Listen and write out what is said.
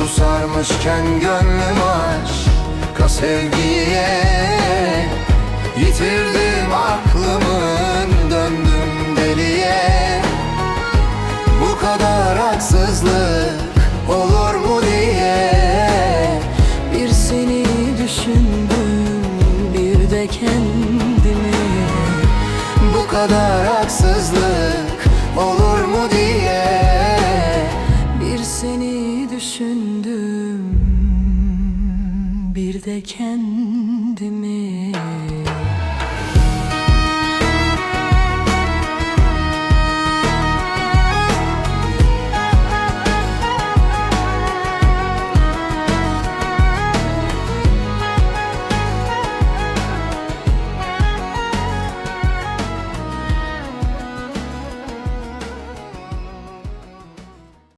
sarmışken gönlüm aşka sevgiye. Yitirdim aklımın döndüm deliye. Bu kadar haksızlık olur mu diye. Bir seni düşündüm bir de kendimi. Bu kadar düşündüm. Bir de kendimi